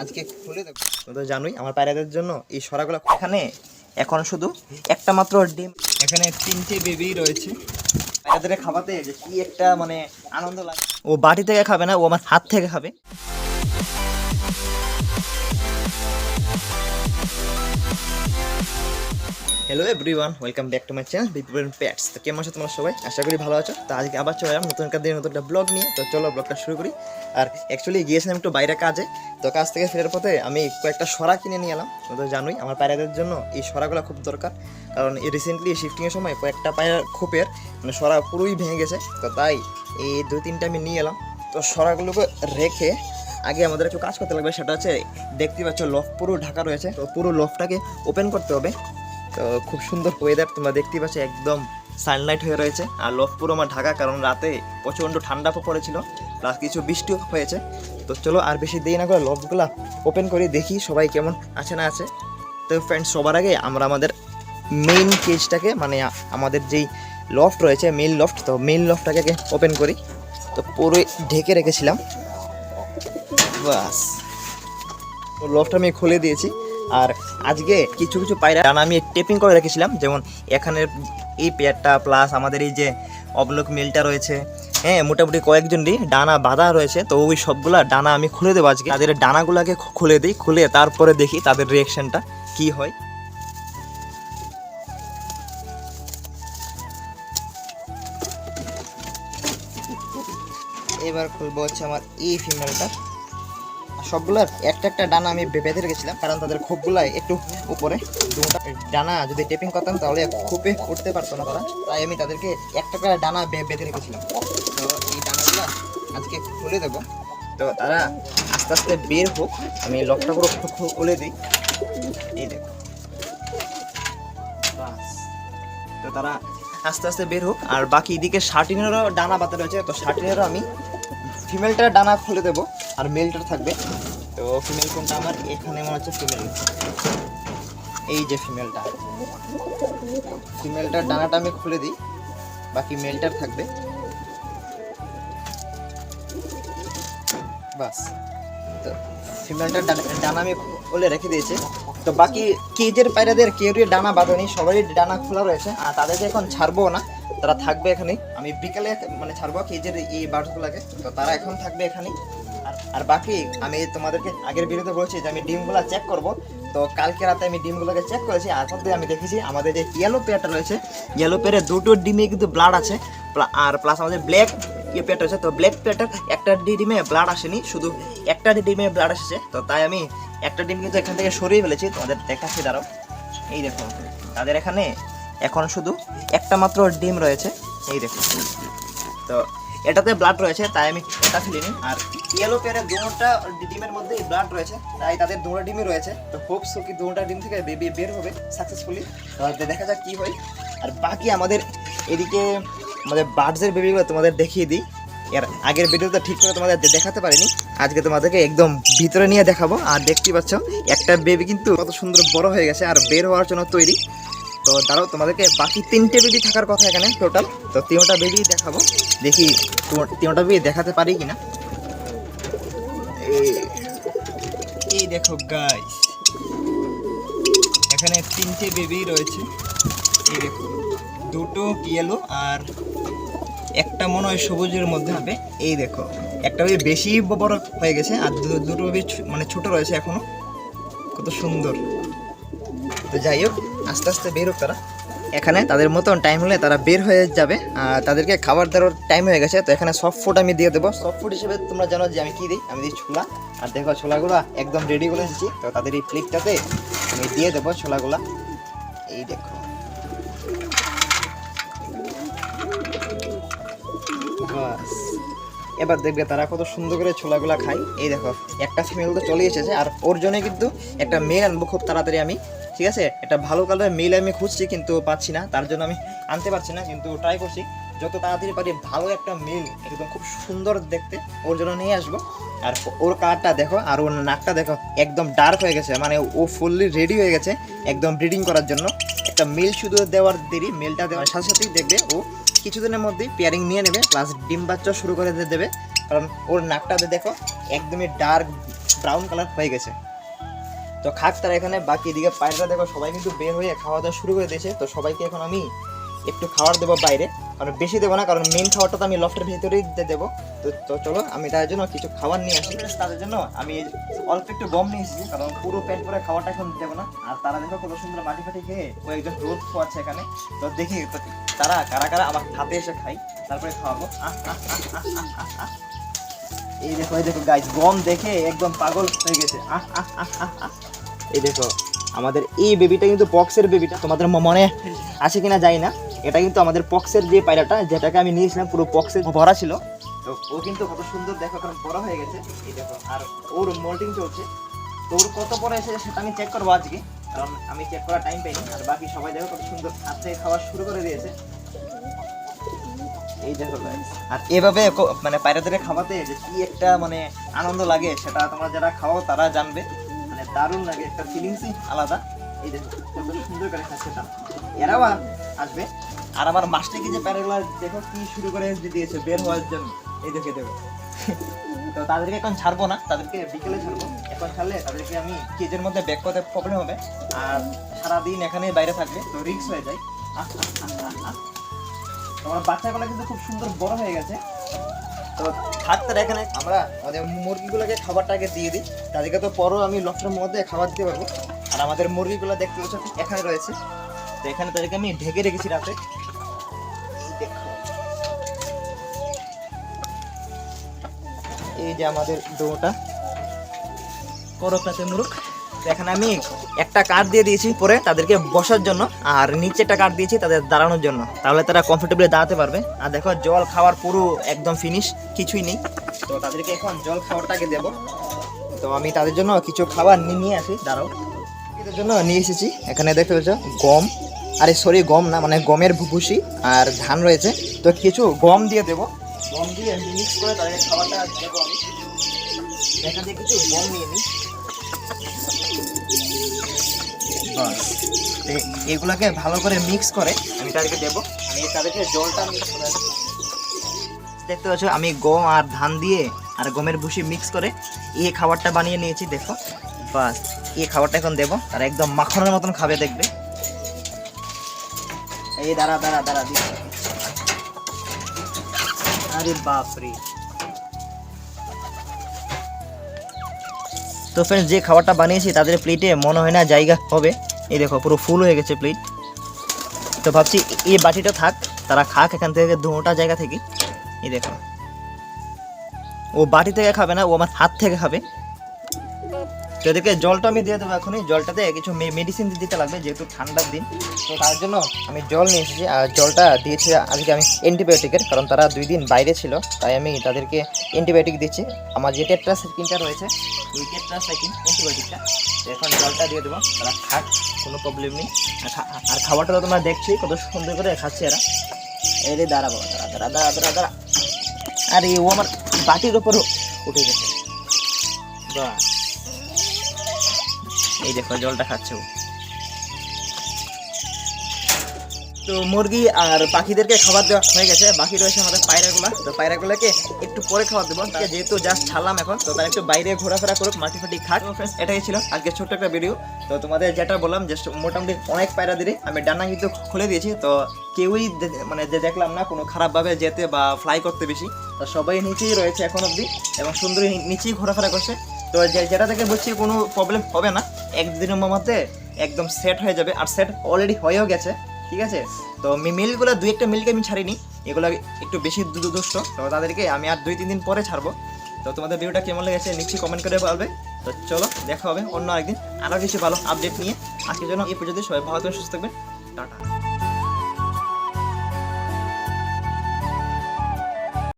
আজকে খুলে দেখো। তো জানোই, আমার পায়রাদের জন্য এই সরাগুলো এখানে, এখন শুধু একটা মাত্র ডিম। এখানে তিনটে বেবি রয়েছে। পায়রাদের খাওয়াতে কি একটা মানে আনন্দ লাগে। ও বাটি থেকে খাবে না, ও আমার হাত থেকে খাবে। Hello everyone welcome back to my channel BPN pets তো কেমন আছো তোমরা সবাই? আশা করি ভালো আছো। তো আজকে আবার চলে নতুন একটা দিন নতুন একটা ব্লগ নিয়ে। তো চলো ব্লগটা শুরু করি। আর অ্যাকচুয়ালি গিয়েছিলাম একটু বাইরে কাজে। তো কাজ থেকে ফেরার পথে আমি কয়েকটা সরা কিনে নিয়ে এলাম। তো জানোই, আমার পায়রাদের জন্য এই সরাগুলো খুব দরকার। কারণ এই রিসেন্টলি শিফটিংয়ের সময় কয়েকটা পায়রা খোপের মানে সরা পুরোই ভেঙে গেছে। তো তাই এই দুই তিনটা আমি নিয়ে এলাম। তো সরাগুলোকে রেখে আগে আমাদের একটু কাজ করতে লাগবে, সেটা হচ্ছে দেখতে পাচ্ছ লফ পুরো ঢাকা রয়েছে। তো পুরো লফটাকে ওপেন করতে হবে। তো খুব সুন্দর ওয়েদার তোমরা দেখতেই পাচ্ছ, একদম সানলাইট হয়ে রয়েছে। আর লফ পুরো আমার ঢাকা, কারণ রাতে প্রচণ্ড ঠান্ডা পড়েছিল প্লাস কিছু বৃষ্টিও হয়েছে। তো চলো আর বেশি দেরি না করে লফগুলা ওপেন করে, দেখি সবাই কেমন আছে না আছে। তো ফ্রেন্ডস সবার আগে আমরা আমাদের মেইন কেজটাকে মানে আমাদের যেই লফট রয়েছে মেইন লফট তো মেইন লফটটাকে ওপেন করি। তো পুরো ঢেকে রেখেছিলাম। বাস। তো লফটা আমি খুলে দিয়েছি। আর আজকে কিছু কিছু পায়রা আমি টেপিং করে রেখেছিলাম। যেমন এখানের এই পেয়ারটা প্লাস আমাদের এই যে অবলোক মিলটা রয়েছে। হ্যাঁ মোটামুটি কয়েকজনই ডানা বাঁধা রয়েছে। তো ওই সবগুলা ডানা আমি খুলে দেবো আজকে। তাদের ডানাগুলোকে খুলে দিই। খুলে তারপরে দেখি তাদের রিয়েকশনটা কি হয়। এবার খুলবো হচ্ছে আমার এই ফিমেলটা সবগুলোর একটা একটা ডানা আমি বেঁধে রেখেছিলাম কারণ তাদের খোপগুলো একটু উপরে। ডানা যদি টেপিং করতাম, তাহলে খোপে উঠতে পারতো না তারা। তাই আমি তাদেরকে একটা করে ডানা বেঁধে রেখেছিলাম তো এই ডানাগুলো আজকে খুলে দেবো। তো তারা আস্তে আস্তে বের হোক, আমি লকটা পুরো খুলে দিই। এই দেখো। তো তারা আস্তে আস্তে বের হোক, আর বাকি এদিকে শার্টিনেরও ডানা বাতা রয়েছে, তো শার্টিনেরও আমি ফিমেলটার ডানা খুলে দেবো। আর মেলটার থাকবে। তো ফিমেল কোনটা? আমার এখানে মনে হচ্ছে ফিমেল এই যে ফিমেলটা ফিমেলটার ডানাটা আমি খুলে দিই। বাকি মেলটার থাকবে। বাস। তো ফিমেলটার ডানা আমি খুলে রেখে দিয়েছি। তো বাকি কেজের পায়রাদের কেউরই ডানা বাঁধেনি সবারই ডানা খোলা রয়েছে। আর তাদেরকে এখন ছাড়বো না। তারা থাকবে এখানে আমি বিকেলে মানে ছাড়বো কেজের এই বার্ডগুলোকে তো তারা এখন থাকবে এখানেই। আর বাকি আমি তোমাদেরকে আগের ভিডিওতে বলছি যে আমি ডিমগুলো চেক করব। তো কালকে রাতে আমি ডিমগুলোকে চেক করেছি আর মধ্যে আমি দেখেছি আমাদের যে ইয়েলো পেয়ারটা রয়েছে ইয়েলো পেয়ারে দুটো ডিমে কিন্তু ব্লাড আছে আর প্লাস আমাদের ব্ল্যাক ইয়ে পেয়ারটা রয়েছে, তো ব্ল্যাক পেয়ারটার একটা ডিমে ব্লাড আসেনি, শুধু একটা ডিমে ব্লাড এসেছে। তো তাই আমি একটা ডিম কিন্তু এখান থেকে সরিয়ে ফেলেছি, তোমাদের দেখাচ্ছি দাঁড়াও। এই দেখো, তাদের এখানে এখন শুধু একটা মাত্র ডিম রয়েছে, এই দেখো। তো এটাতে ব্লাড রয়েছে, তাই আমি এটা ফেলিনি আর ইয়েলো পেয়ারের দুটা ডিমের মধ্যে ব্লাড রয়েছে, তাই তাদের দুটো ডিমই রয়েছে। তো হোপ সো কি দুটা ডিম থেকে বেবি বের হবে সাকসেসফুলি তো দেখা যাক কি হয়। আর বাকি আমাদের এদিকে আমাদের বার্ডসের বেবিগুলো তোমাদের দেখিয়ে দিই। এর আগের ভিডিওটা ঠিক করে তোমাদের দেখাতে পারিনি। আজকে তোমাদেরকে একদম ভিতরে নিয়ে দেখাবো। আর দেখতেই পাচ্ছ, একটা বেবি কিন্তু কত সুন্দর বড় হয়ে গেছে আর বের হওয়ার জন্য তৈরি। তো দাঁড়াও, তোমাদেরকে বাকি তিনটে বেবি থাকার কথা এখানে টোটাল তো তিনটা বেবি দেখাবো, দেখি তিনটা বেবি দেখাতে পারি কিনা। এই- এই দেখো গাইস এখানে তিনটে বেবি রয়েছে। এই দেখো, দুটো ইয়েলো আর একটা মনে হয় সবুজের মধ্যে হবে। এই দেখো, একটা বেবি বেশি বড় হয়ে গেছে আর দুটো বেবি মানে ছোট রয়েছে এখনও। কত সুন্দর। তো যাই হোক আস্তে আস্তে বের হোক তারা। এখানে তাদের মতন টাইম হলে তারা বের হয়ে যাবে। আর তাদেরকে খাবার দেওয়ার টাইম হয়ে গেছে। তো এখানে সফট ফুড আমি দিয়ে দেবো। সফট ফুড হিসেবে তোমরা জানো যে আমি কী দিই? আমি দিই ছোলা। আর দেখো, ছোলাগুলো একদম রেডি করে এসেছি তো তাদের এই প্লেটটাতে আমি দিয়ে দেবো ছোলাগুলা। এই দেখো। এবার দেখবে তারা কত সুন্দর করে ছোলাগুলা খায়। এই দেখো, একটা ফিমেল তো চলে এসেছে। আর ওর জন্য কিন্তু একটা মেয়ে আনব খুব তাড়াতাড়ি আমি। ঠিক আছে? একটা ভালো কালারের মেল আমি খুঁজছি কিন্তু পাচ্ছি না, তার জন্য আমি আনতে পারছি না, কিন্তু ট্রাই করছি। যত তাড়াতাড়ি পারি, ভালো একটা মেল, একদম খুব সুন্দর দেখতে, ওর জন্য নিয়ে আসব। আর ওর কারটা দেখো, আর ওর নাকটা দেখো, একদম ডার্ক হয়ে গেছে মানে ও ফুললি রেডি হয়ে গেছে, একদম ব্রিডিং করার জন্য। একটা মেল শুধু দেওয়ার দেরি, মেলটা দেওয়ার সাথে সাথেই দেখবে ও কিছুদিনের মধ্যেই পেয়ারিং নিয়ে নেবে প্লাস ডিম বাচ্চা শুরু করে দেবে। কারণ ওর নাকটাতে দেখো, একদমই ডার্ক ব্রাউন কালার হয়ে গেছে। তো খাক তারা এখানে বাকি এদিকে পায়রা দেখো সবাই কিন্তু বের হয়ে খাওয়া দাওয়া শুরু করে দিয়েছে। তো সবাইকে এখন আমি একটু খাবার দেবো বাইরে। কারণ বেশি দেবো না কারণ মেন খাবারটা তো আমি লফটের ভিতরেই দিয়ে দেবো। তো তো চলো আমি তার জন্য কিছু খাবার নিয়ে আসি। তাদের জন্য আমি অল্প একটু গম নিয়ে এসেছি কারণ পুরো পেট করে খাবারটা এখন দেবো না। আর তারা দেখো কত সুন্দর মাটি ফাটি খেয়ে ও একজন রোদ খোয়াচ্ছে এখানে। তো দেখি তারা কারা কারা আমার হাতে এসে খাই তারপরে খাওয়াবো। এই দেখো এই দেখো গাইস গম দেখে একদম পাগল হয়ে গেছে। আহ, আহ, আহ, আহ। এই দেখো, আমাদের এই বেবিটা কিন্তু পক্সের বেবিটা তোমাদের মনে আছে কিনা জানি না। এটা কিন্তু আমাদের পক্সের যে পায়রাটা, যেটাকে আমি নিয়েছিলাম, পুরো পক্সের ভরা ছিল। তো ও কিন্তু কত সুন্দর, দেখো এখন বড় হয়ে গেছে। এই দেখো, আর ওর মোল্টিং চলছে। তো ওর কত পরে এসেছে সেটা আমি চেক করব আজকে, কারণ আমি চেক করার টাইম পাইনি। আর বাকি সবাই দেখো কত সুন্দর হাত থেকে খাওয়া শুরু করে দিয়েছে। এই দেখো আর এভাবে মানে পায়রাদের খাওয়াতে যে কি একটা মানে আনন্দ লাগে, সেটা তোমরা যারা খাও তারা জানবে। মানে দারুণ লাগে, একটা ফিলিংসই আলাদা। এই দেখো কত সুন্দর করে খাচ্ছে তারা। এরাও আসবে। আর আমার মাস্টারকে যে প্যারাগুলো, দেখো কি শুরু করে দিয়েছে, বের হওয়ার জন্য। এই দেখে দেখো তো তাদেরকে এখন ছাড়বো না, তাদেরকে বিকেলে ছাড়বো। এখন ছাড়লে তাদেরকে আমি কেজের মধ্যে ব্যাক করতে প্রবলেম হবে। আর সারাদিন এখানে বাইরে থাকবে, তো রিক্স হয়ে যায়। আহ। বাচ্চাগুলো কিন্তু খুব সুন্দর বড় হয়ে গেছে। তো থাকতে এখানে আমরা, আমাদের মুরগিগুলোকে খাবারটাকে দিয়ে দিই। তাদেরকে তো পরও আমি লফটের মধ্যে খাবার দিতে পারব। আর আমাদের মুরগিগুলো দেখতে পাচ্ছ এখানে রয়েছে। তো এখানে তাদেরকে আমি ঢেকে রেখেছি রাতে। এই যে আমাদের ডোটা। করকাতে মুরুখ তো এখানে আমি একটা কাঠ দিয়ে দিয়েছি পরে তাদেরকে বসার জন্য, আর নিচে একটা কাঠ দিয়েছি তাদের দাঁড়ানোর জন্য। তাহলে তারা কমফোর্টেবলি দাঁড়াতে পারবে। আর দেখো, জল খাওয়ার পুরো একদম ফিনিশ কিছুই নেই। তো তাদেরকে এখন জল খাওয়ারটাকে দেবো। তো আমি তাদের জন্য কিছু খাবার নিয়ে আসি, দাঁড়াও। এদের জন্য নিয়ে এসেছি। এখানে দেখতে পাচ্ছ গম। আরে সরি গম না মানে গমের ভুসি আর ধান রয়েছে। তো কিছু গম দিয়ে দেবো। গম দিয়ে মিক্স করে তাদেরকে খাবারটা দেবো আমি। এখান থেকে কিছু গম নিয়ে নিই। এগুলাকে ভালো করে মিক্স করে আমি তাদেরকে দেবো। আমি তাদেরকে জলটা মিক্স করে দেখতে পাচ্ছ, আমি গম আর ধান দিয়ে আর গমের ভুসি মিক্স করে এই খাবারটা বানিয়ে নিয়েছি, দেখো। বাস, এই খাবারটা এখন দেবো। তারা একদম মাখনের মতন খাবে, দেখবে। এই দাঁড়া দাঁড়া দাঁড়া, দিচ্ছি। আরে বাপরে। তো ফ্রেন্ডস যে খাবারটা বানিয়েছি, তাদের প্লেটে মনে হয় না জায়গা হবে। এই দেখো, পুরো ফুল হয়ে গেছে প্লেট তো ভাবছি এই বাটিটা থাক, তারা খাক এখান থেকে ধোঁটা জায়গা থেকে। এই দেখো। ও বাটি থেকে খাবে না, ও আমার হাত থেকে খাবে। তো এদেরকে জলটা আমি দিয়ে দেবো এখনই। জলটাতে কিছু মেডিসিন দিতে লাগবে, যেহেতু ঠান্ডার দিন। তো তার জন্য আমি জল নিয়ে এসেছি আর জলটা দিয়েছি আজকে আমি অ্যান্টিবায়োটিকের কারণ তারা দুই দিন বাইরে ছিল, তাই আমি তাদেরকে অ্যান্টিবায়োটিক দিচ্ছি। আমার যে টেট্রাসাইকিনটা রয়েছে, ওই টেট্রাসাইকিন অ্যান্টিবায়োটিকটা এখন জলটা দিয়ে দেবো। তারা খাক, কোনো প্রবলেম নেই। আর খাবারটা তো তোমরা দেখছি, কত সুন্দর করে খাচ্ছে এরা। এই রে দাঁড়া বাবা, দাঁড়া দাঁড়া দাঁড়া দাঁড়া দাঁড়া। আরে ও আমার বাটির ওপর উঠে গেছে। বাহ। এই দেখো, জলটা খাচ্ছে। তো মুরগি আর পাখিদেরকে খাবার দেওয়া হয়ে গেছে। বাকি রয়েছে আমাদের পায়রাগুলা। তো পায়রাগুলোকে একটু পরে খাবার দেবো। যেহেতু জাস্ট ছাড়লাম এখন, তো তারা একটু বাইরে ঘোরাফেরা করুক মাটি ফাটি খাক। এটাই ছিল আজকে ছোট্ট একটা ভিডিও তো তোমাদের যেটা বললাম জাস্ট মোটামুটি অনেক পায়রা দিলে আমি ডানা কিন্তু খুলে দিয়েছি। তো কেউই মানে যে দেখলাম না, কোনো খারাপভাবে যেতে বা ফ্লাই করতে বেশি। তো সবাই নিচেই রয়েছে এখন অবধি এবং সুন্দরী নিচেই ঘোরাফেরা করছে। তো যেটা থেকে বুঝছি কোনো প্রবলেম হবে না। একদিনের মধ্যে একদম সেট হয়ে যাবে আর সেট অলরেডি হয়েও গেছে, ঠিক আছে? তো মিলগুলো, দুই একটা মিলকে আমি ছাড়িনি, এগুলো একটু বেশি দু- দু- দুষ্ট। তো তাদেরকে আমি আর দুই, তিন দিন পরে ছাড়বো। তো তোমাদের ভিডিওটা কেমন লেগেছে নিশ্চয়ই কমেন্ট করে বলবে। তো চলো, দেখা হবে অন্য একদিন আরও কিছু ভালো আপডেট নিয়ে। আজকের জন্য এই পর্যন্ত সবাই ভালো সুস্থ থাকবেন। টাটা।